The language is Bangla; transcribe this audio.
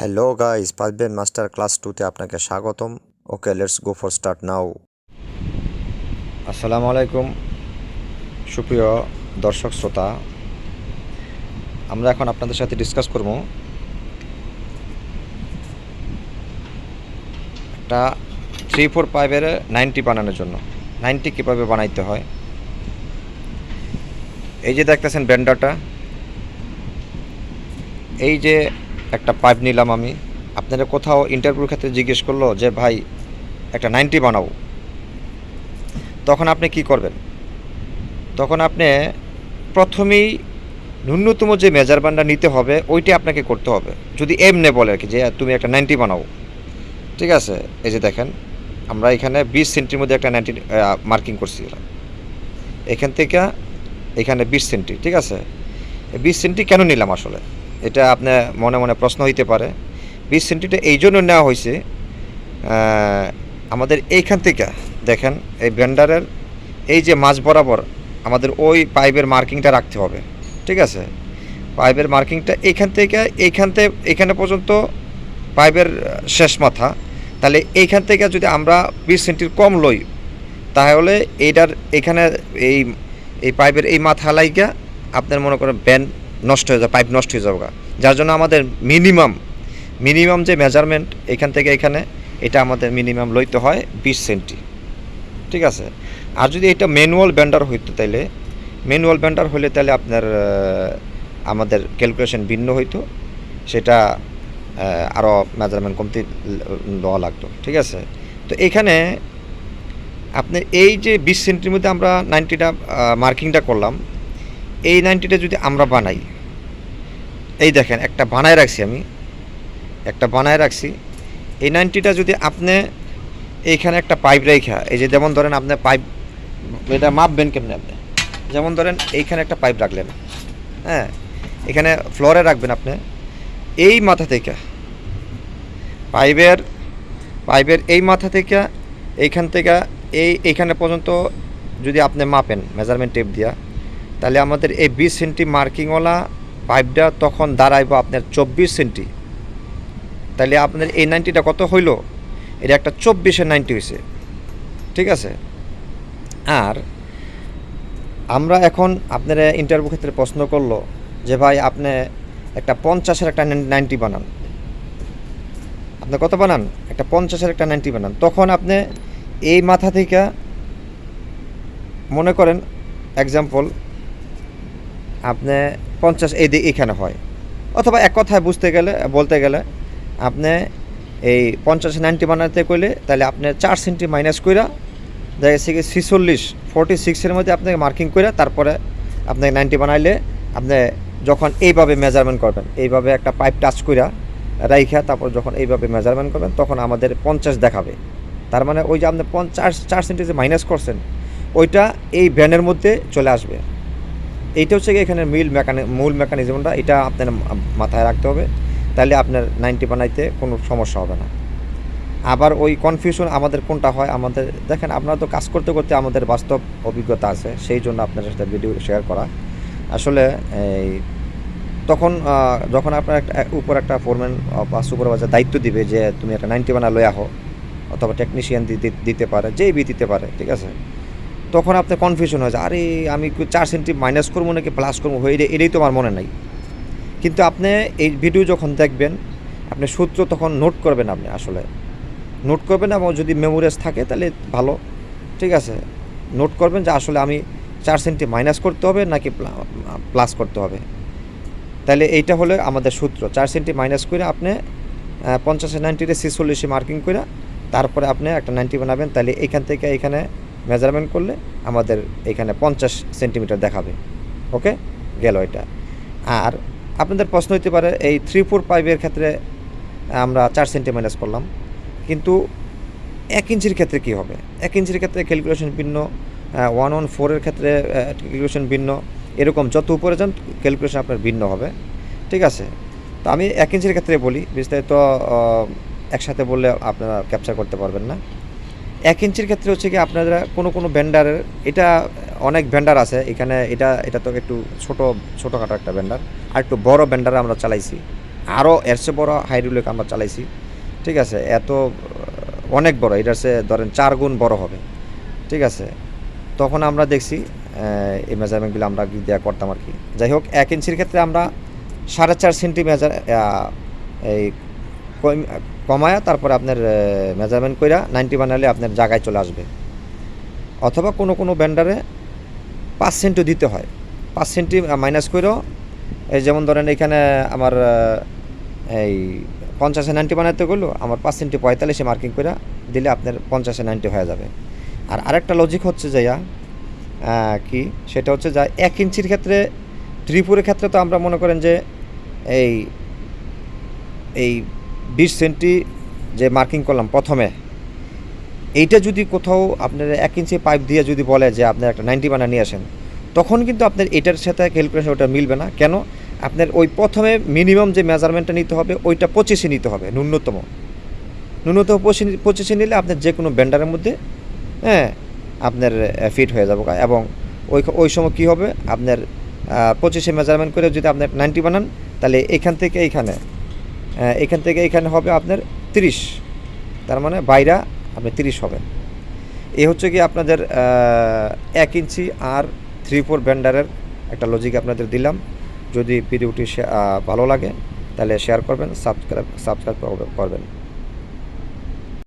হ্যালো গাইস পাঁচবেন মাস্টার ক্লাস টুতে আপনাকে স্বাগতম। Okay let's go for start now আসসালামু আলাইকুম। সুপ্রিয় দর্শক শ্রোতা, আমরা এখন আপনাদের সাথে ডিসকাস করব একটা থ্রি ফোর ফাইভের নাইনটি বানানোর জন্য। নাইনটি কীভাবে বানাইতে হয়? এই যে দেখতেছেন ব্যান্ডারটা, এই যে একটা পাইপ নিলাম আমি। আপনারা কোথাও ইন্টারভিউর ক্ষেত্রে জিজ্ঞেস করল যে, ভাই, একটা নাইনটি বানাবো তখন আপনি কি করবেন? তখন আপনি প্রথমেই ন্যূনতম যে মেজারমেন্টটা নিতে হবে, ওইটা আপনাকে করতে হবে। যদি এমনে বলে আর কি যে, তুমি একটা নাইনটি বানাও। ঠিক আছে? এই যে দেখেন, আমরা এখানে বিশ সেন্টির মধ্যে একটা নাইনটি মার্কিং করছি এখান থেকে এখানে বিশ সেন্টি, ঠিক আছে? বিশ সেন্টি কেন নিলাম আসলে? এটা আপনার মনে মনে প্রশ্ন হইতে পারে। বিশ সেন্টিটা এই জন্য নেওয়া হয়েছে আমাদের এইখান থেকে দেখেন, এই ব্যান্ডারের এই যে মাছ বরাবর আমাদের ওই পাইপের মার্কিংটা রাখতে হবে, ঠিক আছে? পাইপের মার্কিংটা এইখান থেকে এইখান থেকে এখানে পর্যন্ত পাইপের শেষ মাথা। তাহলে এইখান থেকে যদি আমরা বিশ সেন্টির কম লই, তাহলে এইটার এখানে এই এই পাইপের এই মাথা লাইগা আপনার মনে করেন ব্যান্ড নষ্ট হয়ে যাবে পাইপ নষ্ট হয়ে যাবে যার জন্য আমাদের মিনিমাম মিনিমাম যে মেজারমেন্ট এখান থেকে এখানে, এটা আমাদের মিনিমাম লইতে হয় বিশ সেন্টি ঠিক আছে? আর যদি এটা ম্যানুয়াল ব্যান্ডার হইতো তাইলে ম্যানুয়াল ব্যান্ডার হলে তাহলে আপনার আমাদের ক্যালকুলেশন ভিন্ন হইতো। সেটা আরও মেজারমেন্ট কমতি দেওয়া লাগতো। ঠিক আছে? তো এখানে আপনি এই যে বিশ সেন্টির মধ্যে আমরা নাইনটিটা মার্কিংটা করলাম এই নাইনটিটা যদি আমরা বানাই, এই দেখেন, একটা বানায় রাখছি আমি, একটা বানায় রাখছি। এই নাইনটিটা যদি আপনি এইখানে একটা পাইপ রেখা, এই যে যেমন ধরেন আপনি পাইপ, এটা মাপবেন কেমনি আপনি? যেমন ধরেন এইখানে একটা পাইপ রাখলেন হ্যাঁ এখানে ফ্লোরে রাখবেন আপনি। এই মাথা থেকে, পাইপের পাইপের এই মাথা থেকে, এইখান থেকে, এই, এইখানে পর্যন্ত যদি আপনি মাপেন মেজারমেন্ট টেপ দিয়া তাহলে আমাদের এই বিশ সেন্টি মার্কিংওয়ালা পাইপটা তখন দাঁড়াইব আপনার চব্বিশ সেন্টি। তাহলে আপনার এই নাইনটিটা কত হইল? এটা একটা চব্বিশের নাইনটি হয়েছে ঠিক আছে? আর আমরা এখন আপনারা ইন্টারভিউ ক্ষেত্রে প্রশ্ন করল যে ভাই আপনি একটা পঞ্চাশের একটা নাইনটি বানান। আপনি কত বানান? একটা পঞ্চাশের একটা নাইনটি বানান। তখন আপনি এই মাথা থেকে মনে করেন এক্সাম্পল আপনি পঞ্চাশ এই এখানে হয়। অথবা এক কথায় বুঝতে গেলে, বলতে গেলে, আপনি এই পঞ্চাশ নাইনটি বানাতে করলে তাহলে আপনি চার সেন্টি মাইনাস কইরা, দেখা গেছে কি ছিচল্লিশ ফোরটি সিক্সের মধ্যে আপনাকে মার্কিং করে তারপরে আপনাকে নাইনটি বানাইলে আপনি যখন এইভাবে মেজারমেন্ট করবেন, এইভাবে একটা পাইপ টাচ কইরা রাইখা তারপর যখন এইভাবে মেজারমেন্ট করবেন, তখন আমাদের পঞ্চাশ দেখাবে। তার মানে ওই যে আপনি পঞ্চাশ, চার সেন্টি যে মাইনাস করছেন, ওইটা এই ভ্যানের মধ্যে চলে আসবে। এইটা হচ্ছে এখানে মিল মেকানি, মূল মেকানিজমটা, এটা আপনার মাথায় রাখতে হবে। তাহলে আপনার নাইনটি বানাইতে কোনো সমস্যা হবে না। আবার ওই কনফিউশন আমাদের কোনটা হয়, আমাদের, দেখেন আপনারা তো কাজ করতে করতে আমাদের বাস্তব অভিজ্ঞতা আছে, সেই জন্য আপনাদের সাথে ভিডিও শেয়ার করা। আসলে এই, তখন যখন আপনার একটা উপর একটা ফোরম্যান বা সুপারভাইজার দায়িত্ব দিবে যে, তুমি একটা নাইনটি বানা লয়ে আহো। অথবা টেকনিশিয়ান দিতে পারে, যেই বি দিতে পারে, ঠিক আছে? তখন আপনার কনফিউশন হয়ে যায়, আরে আমি চার সেন্টি মাইনাস করব নাকি প্লাস করব? হয়ে এটাই তো আমার মনে নাই। কিন্তু আপনি এই ভিডিও যখন দেখবেন, আপনি সূত্র তখন নোট করবেন আপনি আসলে। নোট করবেন এবং যদি মেমোরিয়াস থাকে তাহলে ভালো। ঠিক আছে? নোট করবেন যে আসলে আমি চার সেন্টি মাইনাস করতে হবে নাকি প্লাস করতে হবে। তাহলে এইটা হলো আমাদের সূত্র। চার সেন্টি মাইনাস করে আপনি পঞ্চাশে নাইনটিতে ছিচল্লিশে মার্কিং করে তারপরে আপনি একটা নাইনটি বানাবেন। তাহলে এখান থেকে এখানে মেজারমেন্ট করলে আমাদের এখানে পঞ্চাশ সেন্টিমিটার দেখাবে। ওকে? গেল এটা। আর আপনাদের প্রশ্ন হতে পারে, এই থ্রি ফোর পাইপের ক্ষেত্রে আমরা চার সেন্টি মাইনাস করলাম। কিন্তু এক ইঞ্চির ক্ষেত্রে কী হবে? এক ইঞ্চির ক্ষেত্রে ক্যালকুলেশন ভিন্ন ওয়ান ওয়ান ফোরের ক্ষেত্রে ক্যালকুলেশন ভিন্ন। এরকম যত উপরে যান, ক্যালকুলেশন আপনার ভিন্ন হবে। ঠিক আছে? তো আমি এক ইঞ্চির ক্ষেত্রে বলি, বিস্তারিত একসাথে বললে আপনারা ক্যাপচার করতে পারবেন না। এক ইঞ্চির ক্ষেত্রে হচ্ছে কি আপনারা কোনো কোনো ভেন্ডারের এটা অনেক ভেন্ডার আছে, এখানে এটা এটা তো একটু ছোট, ছোটোখাটো একটা ভেন্ডার আর একটু বড় ভেন্ডার আমরা চালাইছি। আরও এর চেয়ে বড় হাইড্রোলিক আমরা চালাইছি। ঠিক আছে, এত, অনেক বড়, এটার চেয়ে ধরেন চার গুণ বড় হবে। ঠিক আছে, তখন আমরা দেখছি এই মেজারমেন্টগুলো আমরা দেওয়া করতাম আর কি। যাই হোক, এক ইঞ্চির ক্ষেত্রে আমরা সাড়ে চার সেন্টিমিটার এই কম- কমায়া তারপরে আপনার মেজারমেন্ট কইরা নাইনটি বানালে আপনার জায়গায় চলে আসবে। অথবা কোনো কোনো ব্যান্ডারে পাঁচ সেন্টও দিতে হয়। পাঁচ সেন্টি মাইনাস করেও এই যেমন ধরেন এখানে আমার এই পঞ্চাশে নাইনটি বানাতে গেলো আমার পাঁচ সেন্টি পঁয়তাল্লিশে মার্কিং করে দিলে আপনার পঞ্চাশে নাইনটি হয়ে যাবে। আর আরেকটা লজিক হচ্ছে যে ইয়া, আহ, কি? সেটা হচ্ছে যা এক ইঞ্চির ক্ষেত্রে ত্রিপুরের ক্ষেত্রে তো আমরা মনে করেন যে এই এই বিশ সেন্টি যে মার্কিং করলাম প্রথমে, এইটা যদি কোথাও আপনার এক ইঞ্চি পাইপ দিয়ে যদি বলে যে আপনার একটা নাইনটি বানা নিয়ে আসেন, তখন কিন্তু আপনার এটার সাথে ক্যালকুলেশন ওটা মিলবে না। কেন? আপনার ওই প্রথমে মিনিমাম যে মেজারমেন্টটা নিতে হবে, ওইটা পঁচিশে নিতে হবে, ন্যূনতম। ন্যূনতম পঁচিশে নিলে আপনার যে কোনো ব্যান্ডারের মধ্যে হ্যাঁ আপনার ফিট হয়ে যাবে। এবং ওই ওই সময় কী হবে? আপনার পঁচিশে মেজারমেন্ট করে যদি আপনার নাইনটি বানান, তাহলে এখান থেকে এইখানে এখান থেকে এখানে হবে আপনার তিরিশ। তার মানে বাইরা আপনি তিরিশ হবে এ হচ্ছে কি আপনাদের এক ইঞ্চি আর থ্রি ফোর ব্যান্ডারের একটা লজিক আপনাদের দিলাম। যদি ভিডিওটি ভালো লাগে, তাহলে শেয়ার করবেন সাবস্ক্রাইব সাবস্ক্রাইব করবেন।